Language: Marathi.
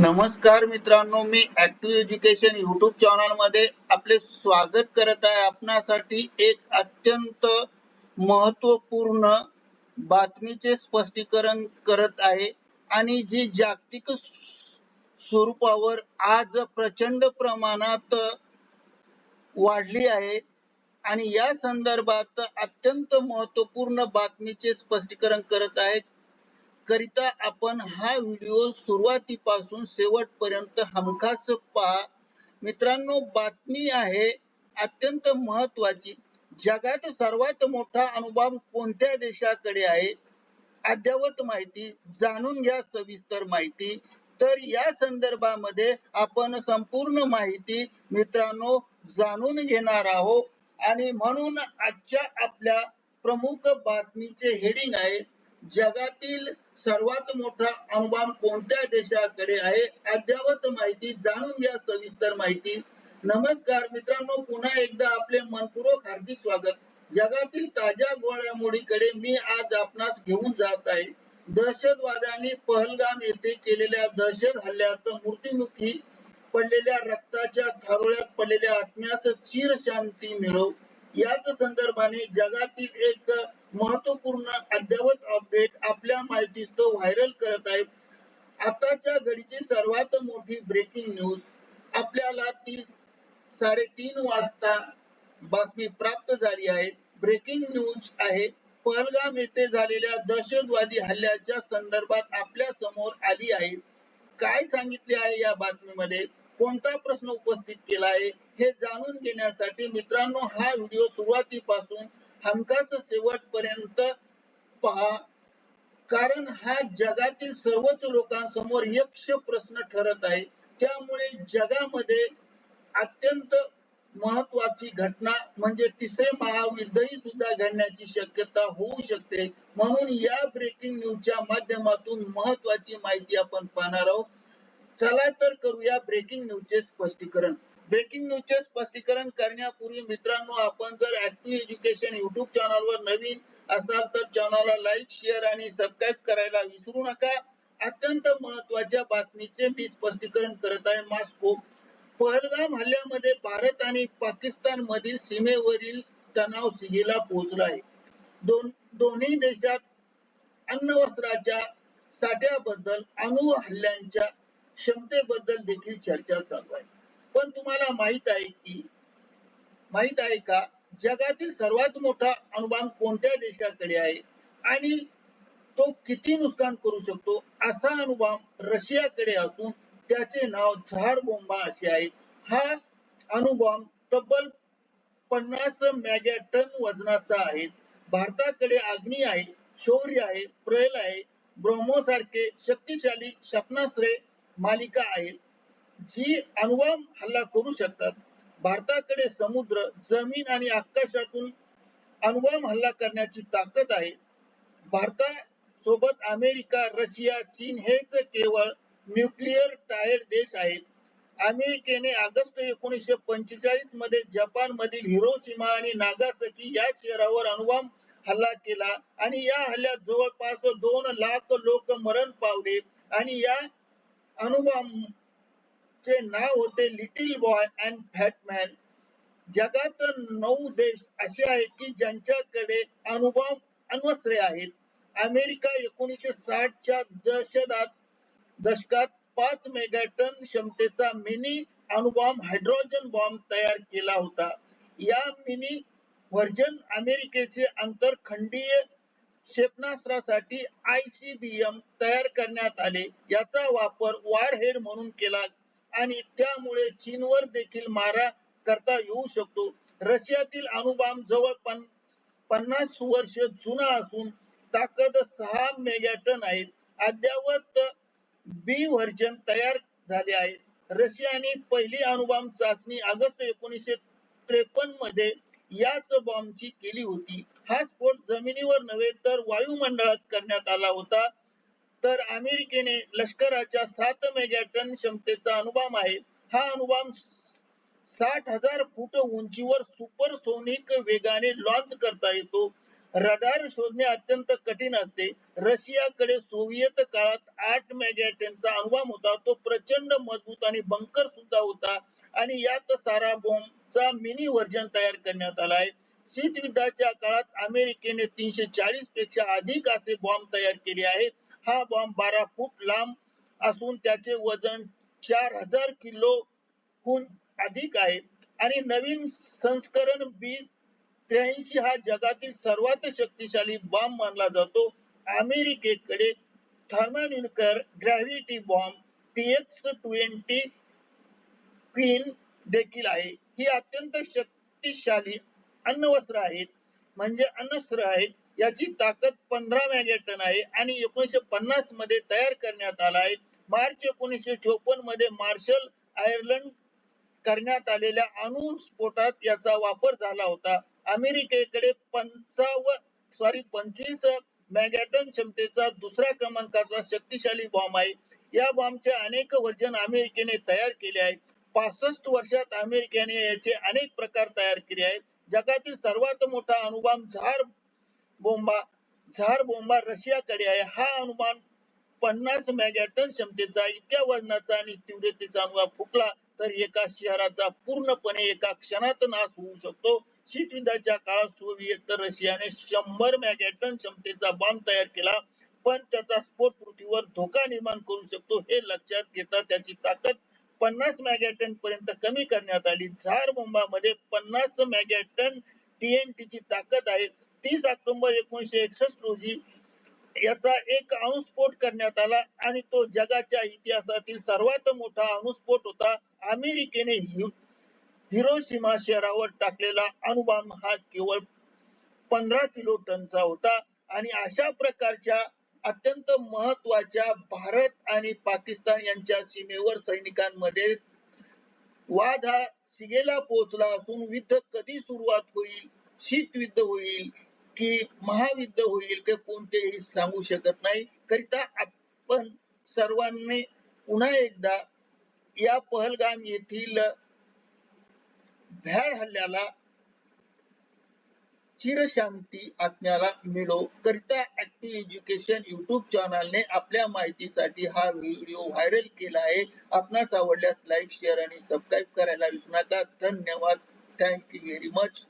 नमस्कार मित्रांनो मी ऍक्टिव्ह एज्युकेशन युट्यूब चॅनलमध्ये आपले स्वागत करत आहे. आपणासाठी एक अत्यंत महत्त्वपूर्ण बातमीचे स्पष्टीकरण करत आहे. आणि जी जागतिक स्वरूपावर आज प्रचंड प्रमाणात वाढली आहे. आणि या संदर्भात अत्यंत महत्त्वपूर्ण बातमीचे स्पष्टीकरण करत आहे. करिता आपण हा व्हिडिओ सुरुवातीपासून शेवटपर्यंत हमखास पहा. मित्रांनो बातमी आहे अत्यंत महत्वाची जगात सर्वात मोठा अणुबॉम्ब कोणत्या देशाकडे आहे? अद्यावत माहिती जाणून घ्या सविस्तर माहिती. तर या संदर्भामध्ये आपण संपूर्ण माहिती मित्रांनो जाणून घेणार आहोत. आणि म्हणून आजच्या आपल्या प्रमुख बातमीचे हेडिंग आहे जगातील सर्वात मोठा अणुबॉम्ब कोणत्या देशाकडे आहे अद्यावत माहिती जाणून घ्या सविस्तर माहिती. नमस्कार मित्रांनो पुन्हा एकदा आपले मनपूर्वक हार्दिक स्वागत. जगातील ताज्या घडामोडीकडे मी आज आपणास घेऊन जात आहे. दहशतवाद्यांनी पहलगाम येथे केलेल्या दहशत हल्ल्यात मृत्युमुखी पडलेल्या रक्ताच्या थारोळ्यात पडलेल्या आत्म्यास चिर शांती मिळव. याच संदर्भाने जगातील एक महत्त्वपूर्ण अद्ययावत अपडेट आपल्या माहितीस तो व्हायरल करत आहे. आताच्या घडीची सर्वात मोठी ब्रेकिंग न्यूज आपल्याला ती साडेतीन वाजता बातमी प्राप्त झाली आहे. ब्रेकिंग न्यूज आहे पहलगाम येथे झालेल्या दहशतवादी हल्ल्याच्या संदर्भात आपल्यासमोर आली आहे. काय सांगितले आहे या बातमीमध्ये? कोणता प्रश्न उपस्थित केला आहे? हे जाणून घेण्यासाठी मित्रांनो हा व्हिडिओ सुरुवातीपासून हमखास शेवटपर्यंत पहा. कारण हा जगातील सर्वच लोकांसमोर यक्ष प्रश्न ठरत आहे. त्यामुळे जगामध्ये अत्यंत महत्वाची घटना म्हणजे तिसरे महायुद्धही सुद्धा घडण्याची शक्यता होऊ शकते. म्हणून या ब्रेकिंग न्यूजच्या माध्यमातून महत्वाची माहिती आपण पाहणार आहोत. चला तर करूया ब्रेकिंग न्यूजचे स्पष्टीकरण. ब्रेकिंग न्यूजचे स्पष्टीकरण करण्यापूर्वी मित्रांनो आपण जर ऍक्टिव्ह एज्युकेशन युट्यूब चॅनलवर नवीन असाल तर चॅनलला लाईक शेअर आणि सबस्क्राईब करायला विसरू नका. अत्यंत महत्त्वाच्या बातमीचे मी स्पष्टीकरण करत आहे. मास्को हो. पहलगाम हल्ल्यामध्ये भारत आणि पाकिस्तान मधील सीमेवरील तणाव शिगेला पोहोचला आहे. दोन दोन्ही देशात अन्न वस्त्राच्या साठ्याबद्दल अणु हल्ल्यांच्या क्षमतेबद्दल देखील चर्चा चालू आहे. पण तुम्हाला माहीत आहे की माहीत आहे का जगातील सर्वात मोठा अणुबॉम्ब कोणत्या देशाकडे आहे? आणि तो किती नुकसान करू शकतो? असा अणुबॉम्ब रशियाकडे असून त्याचे नाव झार बोंबा असे आहे. हा अणुबॉम्ब तब्बल पन्नास मेगाटन वजनाचा आहे. भारताकडे अग्नी आहे शौर्य आहे प्रयल आहे ब्रह्मो सारखे शक्तिशाली क्षेपणास्त्रे मालिका आहेत. जी अणुबॉम्ब हल्ला करू शकतात. भारताकडे समुद्र जमीन आणि आकाशातून अणुबॉम्ब हल्ला करण्याची ताकद आहे. भारतासोबत अमेरिका रशिया चीन हेच केवळ न्यूक्लिअर टायर्ड देश आहेत. अमेरिकेने ऑगस्ट एकोणीसशे पंचेचाळीसमध्ये जपान मधील हिरोशिमा आणि नागासकी या शहरावर अणुबॉम्ब हल्ला केला आणि या हल्ल्यात जवळपास दोन लाख लोक मरण पावले आणि या अणुबॉम्ब चे नाव होते लिटिल बॉय अँड फॅटमॅन जगात नऊ देश असे आहेत की ज्यांच्याकडे अनुभव अण्वस्त्रे आहेत. अमेरिका एकोणीसशे साठच्या दशकात दशकात पाच मेगाटन क्षमतेचा मिनी अणुबॉम्ब हायड्रोजन बॉम्ब तयार केला होता. या मिनी व्हर्जन अमेरिकेचे आंतरखंडीय क्षेपणास्त्रासाठी आयसीबीएम तयार करण्यात आले. याचा वापर वारहेड म्हणून केला आणि त्यामुळे चीनवर देखील मारा करता येऊ शकतो. रशियातील अणुबॉम्ब जवळ पन्नास वर्ष जुना असून ताकद सहा मेगाटन आहेत. अद्यावत बी व्हर्जन तयार झाले आहे. रशियाने पहिली अणुबॉम्ब चाचणी ऑगस्ट एकोणीसशे त्रेपन्नमध्ये याच बॉम्बची केली होती. हा स्फोट जमिनीवर नव्हे तर वायुमंडळात करण्यात आला होता. तर अमेरिकेने लष्कराच्या सात मेगा टन क्षमतेचा अणुबॉम्ब आहे. हा अणुबॉम्ब साठ हजार फूट उंचीवर सुपरसोनिक वेगाने लॉन्च करता येतो. रडार शोधणे अत्यंत कठीण असते. रशियाकडे सोव्हिएत काळात आठ मेगाटनचा अणुबॉम्ब होता. तो प्रचंड मजबूत आणि बंकर सुद्धा होता. आणि यात सारा बॉम्बचा मिनी व्हर्जन तयार करण्यात आला आहे. शीतयुद्धाच्या काळात अमेरिकेने तीनशे चाळीसपेक्षा अधिक असे बॉम्ब तयार केले आहेत. हा बॉम्ब बारा फूट लांब असून त्याचे वजन चार हजार किलो हून अधिक आहे. आणि नवीन संस्करण बी त्र्याऐंशी हा जगातील सर्वात शक्तिशाली बॉम्ब मानला जातो. अमेरिकेकडे thermonuclear gravity bomb TX twenty queen देखील आहे. ही अत्यंत शक्तिशाली अन्नवस्त्र आहेत. म्हणजे अन्नस्त्र आहेत. याची ताकद पंधरा मेगाटन आहे आणि एकोणीशे पन्नासमध्ये तयार करण्यात आला आहे मार्च एकोणीशे चोपन्नमध्ये मार्शल आयर्लंड करण्यात आलेल्या अणुस्फोटात याचा वापर झाला होता. अमेरिकेकडे पंचाव सॉरी पंचवीस मॅगॅटन क्षमतेचा दुसऱ्या क्रमांकाचा शक्तिशाली बॉम्ब आहे. या बॉम्बचे अनेक वर्जन अमेरिकेने तयार केले आहे पासष्ट वर्षात अमेरिकेने याचे अनेक प्रकार तयार केले आहेत. जगातील सर्वात मोठा अणुबॉम्ब झार बोंबा झार बोंबा रशियाकडे आहे. हा अनुमान पन्नास मेगाटन क्षमतेचा इतक्या वजनाचा आणि तीव्रतेचा अणुबॉम्ब फुटला तर एका शहराचा पूर्णपणे एका क्षणात नाश होऊ शकतो. शीतयुद्धाच्या काळात सोव्हिएत रशियाने शंभर मेगाटन क्षमतेचा बॉम्ब तयार केला पण त्याचा स्फोट पृथ्वीवर धोका निर्माण करू शकतो हे लक्षात घेता त्याची ताकद पन्नास मेगाटन पर्यंत कमी करण्यात आली. झार बोंबामध्ये पन्नास मेगाटन टीएनटी ची ताकद आहे. तीस ऑक्टोबर एकोणीशे एकसष्ट रोजी याचा एक अणुस्फोट करण्यात आला आणि तो जगाच्या इतिहासातील सर्वात मोठा अणुस्फोट होता. अमेरिकेने हिरोशिमा शहरावर टाकलेला अणुबॉम्ब हा केवळ पंधरा किलो टनचा होता आणि अशा प्रकारच्या अत्यंत महत्त्वाच्या भारत आणि पाकिस्तान यांच्या सीमेवर सैनिकांमध्ये वाद हा शिगेला पोहोचला असून युद्ध कधी सुरुवात होईल शीत युद्ध होईल की महायुद्ध होईल का कोणतेही सांगू शकत नाही. करिता आपण सर्वांनी पुन्हा एकदा या पहलगाम येथील भ्याड हल्ल्याला चिरशांती आत्म्याला मिळो. करिता ऍक्टिव्ह एज्युकेशन युट्यूब चॅनलने आपल्या माहितीसाठी हा व्हिडिओ व्हायरल केला आहे. आपणास आवडल्यास लाईक शेअर आणि सबस्क्राईब करायला विसरू नका. धन्यवाद. Thank you very much